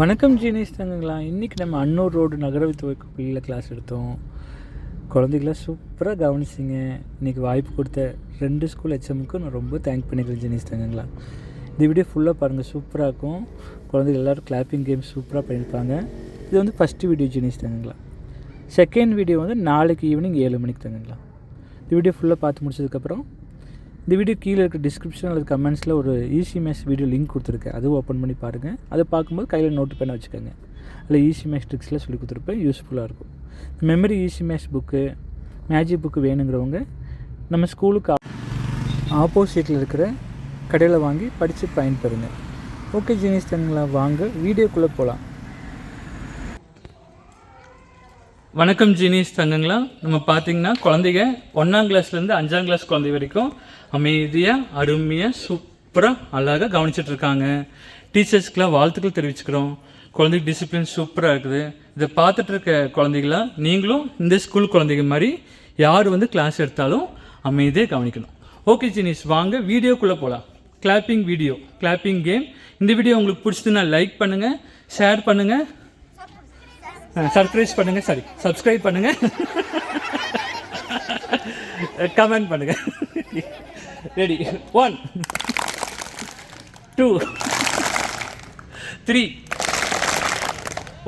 வணக்கம் ஜீனேஷ் தங்கங்களா. இன்றைக்கி நம்ம அன்னூர் ரோடு நகரவை துவக்க பள்ளியில் கிளாஸ் எடுத்தோம். குழந்தைகளை சூப்பராக கவனிச்சிங்க. இன்றைக்கி வாய்ப்பு கொடுத்த ரெண்டு ஸ்கூல் ஹெச்எம்க்கும் நான் ரொம்ப தேங்க் பண்ணிக்கிறேன் ஜீனேஷ் தங்கங்களா. இந்த வீடியோ ஃபுல்லாக பாருங்கள் சூப்பராக இருக்கும். குழந்தைகள் எல்லோரும் கிளாப்பிங் கேம் சூப்பராக பண்ணியிருப்பாங்க. இது வந்து ஃபஸ்ட்டு வீடியோ ஜீனேஷ் தங்கங்களா. செகண்ட் வீடியோ வந்து நாளைக்கு ஈவினிங் ஏழு மணிக்கு தங்கங்களா. இந்த வீடியோ ஃபுல்லாக பார்த்து முடிச்சதுக்கப்புறம் இந்த வீடியோ கீழே இருக்க டிஸ்கிரிப்ஷன் அல்லது கமெண்ட்ஸில் ஒரு ஈஸி மேக்ஸ் வீடியோ லிங்க் கொடுத்துருக்கேன். அதுவும் ஓப்பன் பண்ணி பாருங்கள் அதை பார்க்கும்போது கையில் நோட்டு பேனை வச்சுக்கோங்க. அதில் ஈஸி மேக்ஸ் ட்ரிக்ஸில் சொல்லி கொடுத்துருப்பேன். யூஸ்ஃபுல்லாக இருக்கும். Memory easy maths book magic book வேணுங்கிறவங்க நம்ம ஸ்கூலுக்கு ஆப்போசிட்டில் இருக்கிற கடையில் வாங்கி படித்து பயன்பெறுங்க. ஓகே ஜீனிஸ் தங்களா வாங்க. வீடியோக்குள்ளே போகலாம் வணக்கம் ஜீனிஸ் தங்கங்களா. நம்ம பார்த்தீங்கன்னா குழந்தைங்க ஒன்றாம் கிளாஸ்லேருந்து அஞ்சாம் கிளாஸ் குழந்தை வரைக்கும் அமைதியாக அருமையாக சூப்பராக அழகாக கவனிச்சிட்டு இருக்காங்க. டீச்சர்ஸ்க்கெலாம் வாழ்த்துக்கள் தெரிவிச்சுக்கிறோம். குழந்தைக்கு டிசிப்ளின் சூப்பராக இருக்குது. இதை பார்த்துட்டு இருக்க குழந்தைகளா நீங்களும் இந்த ஸ்கூல் குழந்தைங்க மாதிரி யார் வந்து கிளாஸ் எடுத்தாலும் அமைதியாக கவனிக்கணும். ஓகே ஜீனிஸ் வாங்க வீடியோக்குள்ளே போகலாம் கிளாப்பிங் வீடியோ கிளாப்பிங் கேம் இந்த வீடியோ உங்களுக்கு பிடிச்சதுன்னா லைக் பண்ணுங்கள் ஷேர் பண்ணுங்கள் சர்ப்ரைஸ் பண்ணுங்க சாரி சப்ஸ்கிரைப் பண்ணுங்க. கமெண்ட் பண்ணுங்க. ரெடி ஒன் டூ த்ரீ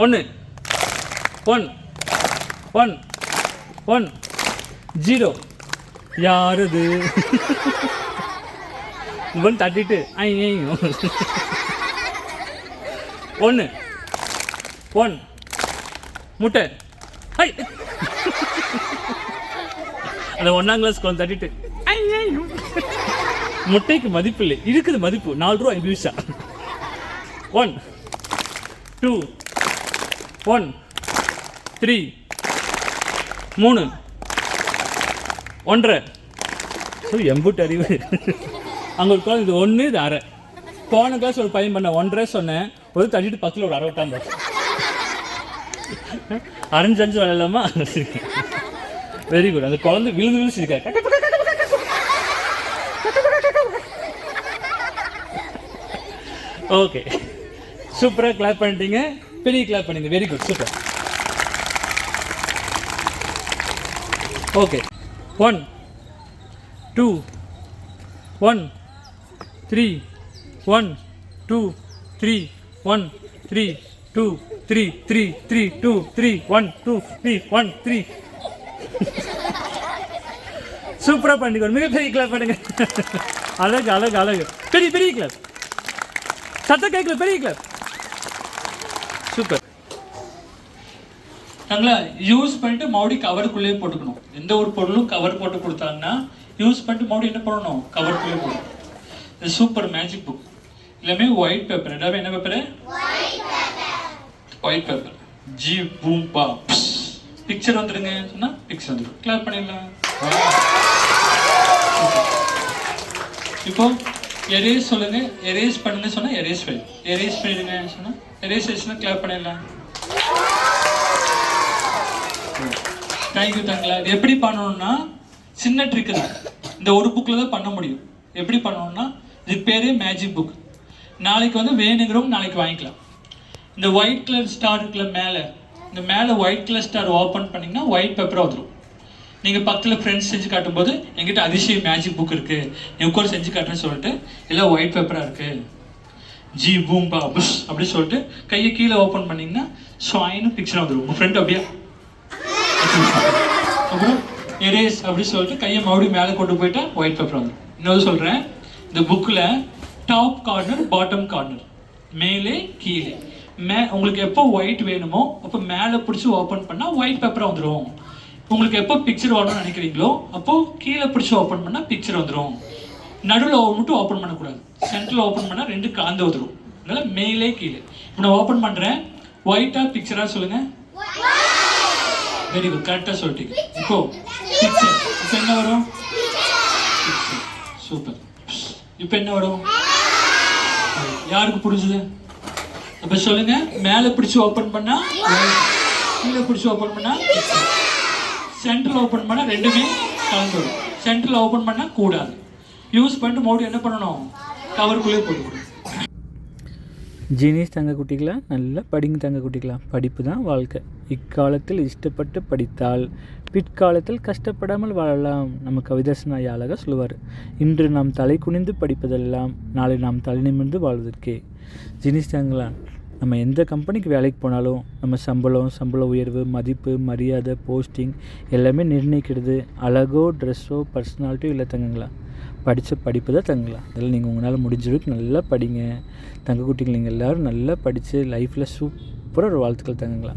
ஒன்று ஒன் ஒன் ஒன் ஜீரோ யாருது இவன் தட்டிட்டு ஐ ஒன்று ஒன் முட்டை. அந்த ஒன்றாம் கிளாஸ் குழந்தை தட்டிட்டு. முட்டைக்கு மதிப்பு இல்லை இருக்குது மதிப்பு. நாலு ரூபா ஐந்து பைசா ஒன் டூ ஒன் த்ரீ மூணு ஒன்றரை. ஸோ எம்புட்டு அறிவு. அங்கே ஒரு குழந்தை இது ஒன்று இது அரை. போன கிளாஸ் ஒரு பையன் பண்ண ஒன்றரை சொன்னேன். ஒரு தட்டிட்டு பக்கத்தில் ஒரு அரை விட்டாங்க அரைஞ்சு அஞ்சு விளையாடலாமா வெரி குட் அந்த குழந்தை விழுந்து விழுந்து சிரிக்க ஓகே சூப்பராக கிளாப் பண்ணிட்டீங்க. பெரிய கிளாப் பண்ணிங்க. Very good super okay one two one three one two three one three two three three three two three one two three one three சூப்பராக பண்ணிக்கணும் மிகப்பெரிய கிளப் பண்ணுங்க. அழகு அழகு அழகு. பெரிய பெரிய கிளப் சத்தம் கேட்கல பெரிய கிளப் சூப்பர் நாங்களா யூஸ் பண்ணிட்டு மறுபடியும் கவருக்குள்ளேயே போட்டுக்கணும். எந்த ஒரு பொருளும் கவர் போட்டு கொடுத்தாங்கன்னா யூஸ் பண்ணிட்டு மறுபடியும் என்ன பண்ணணும்? கவருக்குள்ளேயே போடணும். இது சூப்பர் மேஜிக் புக் எல்லாமே ஒயிட் பேப்பர் எல்லாமே என்ன பேப்பரு ஒயிட் பேப்பர் ஜி பூம் பா பிக்சர் வந்துடுங்க. சொன்னா பிக்சர் வந்துடும். கிளியர் பண்ணிடலாம். இப்போ எரேஸ் சொல்லுங்க. எரேஸ் பண்ணுங்க சொன்னா எரேஸ் ஃபைல் எரேஸ் பண்ணிடுங்க. சொன்னா எரேஸ் ஆயிடுச்சுன்னா கிளாப் பண்ணிடலாம் தேங்க்யூ தங்களா இது எப்படி பண்ணணும்னா சின்ன ட்ரிக்கு தான். இந்த ஒரு புக்கில் தான் பண்ண முடியும். எப்படி பண்ணணும்னா இது பேரே மேஜிக் புக் நாளைக்கு வந்து வேணுங்கிறவங்க நாளைக்கு வாங்கிக்கலாம். இந்த ஒயிட் கலர் ஸ்டார் இருக்குல்ல மேலே இந்த மேலே ஒயிட் கலர் ஸ்டார் ஓப்பன் பண்ணிங்கன்னா ஒயிட் பேப்பராக வந்துடும் நீங்கள் பக்கத்தில் ஃப்ரெண்ட்ஸ் செஞ்சு காட்டும்போது எங்கிட்ட அதிசய மேஜிக் புக் இருக்குது நீ உட்கார் செஞ்சு காட்டுறேன்னு சொல்லிட்டு எல்லாம் ஒயிட் பேப்பராக இருக்குது ஜி பூம் பா புஷ் அப்படின்னு சொல்லிட்டு கையை கீழே ஓப்பன் பண்ணிங்கன்னா ஸ்வாயின்னு பிக்சர் வந்துடும் உங்கள் ஃப்ரெண்ட் அப்படியே? அப்புறம் எரேஸ் அப்படின்னு சொல்லிட்டு கையை மறுபடியும் மேலே கொண்டு போயிட்டா ஒயிட் பேப்பர் வந்துடும் இன்னொரு சொல்கிறேன் இந்த புக்கில் டாப் கார்னர் பாட்டம் கார்னர் மேலே கீழே. மே உங்களுக்கு எப்போ ஒயிட் வேணுமோ அப்போ மேலே பிடிச்சி ஓப்பன் பண்ணால் ஒயிட் பேப்பர் வந்துடும் உங்களுக்கு எப்போ பிக்சர் வரணும்னு நினைக்கிறீங்களோ அப்போ கீழே பிடிச்சி ஓப்பன் பண்ணால் பிக்சர் வந்துடும் நடுவில் மட்டும் ஓப்பன் பண்ணக்கூடாது. சென்டரில் ஓப்பன் பண்ணால் ரெண்டு கலந்து வந்துடும் அதனால் மேலே கீழே. இப்போ நான் ஓப்பன் பண்ணுறேன் ஒயிட்டாக பிக்சராக சொல்லுங்கள் வெரி குட் கரெக்டாக சொல்லிட்டீங்க. இப்போ பிக்சர் இப்போ என்ன வரும்? சூப்பர் இப்போ என்ன வரும்? யாருக்கு புரிஞ்சுது? அப்போ சொல்லுங்க மேலே பிடிச்சி ஓப்பன் பண்ணா கீழே பிடிச்சி ஓப்பன் பண்ணா சென்ட்ரல் ஓப்பன் பண்ணா ரெண்டுமே கலந்து வரும் சென்டரில் ஓப்பன் பண்ணா கூடாது. யூஸ் பண்ணிட்டு மோடி என்ன பண்ணணும்? கவருக்குள்ளே போட்டுக்கணும் ஜீனிஸ் தங்க குட்டிகளா? நல்லா படிங்க தங்க குட்டிகளா. படிப்பு தான் வாழ்க்கை. இக்காலத்தில் இஷ்டப்பட்டு படித்தால் பிற்காலத்தில் கஷ்டப்படாமல் வாழலாம். நம்ம கவிதாசன் ஐயா அழகாக சொல்லுவார். இன்று நாம் தலை குனிந்து படிப்பதெல்லாம் நாளை நாம் தலை நிமிர்ந்து வாழ்வதற்கே. ஜீனிஸ் தங்களா நம்ம எந்த கம்பெனிக்கு வேலைக்கு போனாலும் நம்ம சம்பளம் சம்பள உயர்வு மதிப்பு மரியாதை போஸ்டிங் எல்லாமே நிர்ணயிக்கிறது அழகோ ட்ரெஸ்ஸோ பர்சனாலிட்டியோ இல்லை தங்கங்களா? படித்த படிப்பு தான் தங்கலாம் அதில் நீங்கள் உங்களால் முடிஞ்சளவுக்கு நல்லா படிங்க. தங்க குட்டிகள் நீங்கள் எல்லோரும் நல்லா படித்து லைஃப்பில் சூப்பராக ஒரு வாழ்த்துக்கள் தங்குங்களா?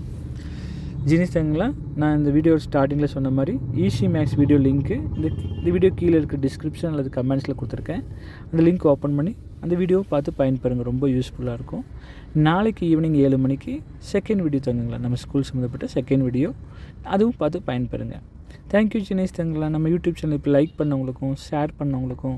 ஜீனிஸ் தங்கலாம் நான் இந்த வீடியோ ஸ்டார்டிங்கில் சொன்ன மாதிரி ஈஸி மேக்ஸ் வீடியோ லிங்க்கு இந்த இந்த வீடியோ கீழே இருக்க டிஸ்கிரிப்ஷன் அல்லது கமெண்ட்ஸில் கொடுத்துருக்கேன். அந்த லிங்க் ஓப்பன் பண்ணி அந்த வீடியோவை பார்த்து பயன்பெறுங்க ரொம்ப யூஸ்ஃபுல்லாக இருக்கும். நாளைக்கு ஈவினிங் ஏழு மணிக்கு செகண்ட் வீடியோ தங்குங்களா? நம்ம ஸ்கூல் சம்மந்தப்பட்ட செகண்ட் வீடியோ அதுவும் பார்த்து பயன்பெறுங்க தேங்க்யூ சினேஷ் தங்களா நம்ம யூடியூப் சேனல் இப்போ லைக் பண்ணவங்களுக்கும் ஷேர் பண்ணவங்களுக்கும்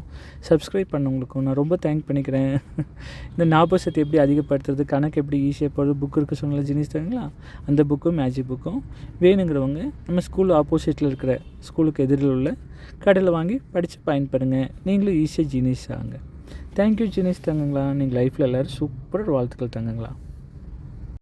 சப்ஸ்கிரைப் பண்ணவங்களுக்கும் நான் ரொம்ப தேங்க் பண்ணிக்கிறேன். இந்த ஞாபகத்தை எப்படி அதிகப்படுத்துறது கணக்கு எப்படி ஈஸியாக போகிறது புக் இருக்க சொன்னால ஜினேஷ் தங்களா அந்த புக்கும் மேஜிக் புக்கும் வேணுங்கிறவங்க நம்ம ஸ்கூல் ஆப்போசிட்டில் இருக்கிற ஸ்கூலுக்கு எதிரில் உள்ள கடையில் வாங்கி படித்து பயன்பெறுங்க நீங்களும் ஈஸியாக ஜீனியஸ் ஆகுங்க. தேங்க்யூ சினேஷ் தங்கங்களா. நீங்கள் லைஃப்பில் எல்லோரும் சூப்பராக வாழ்த்துக்கள் தங்கங்களா.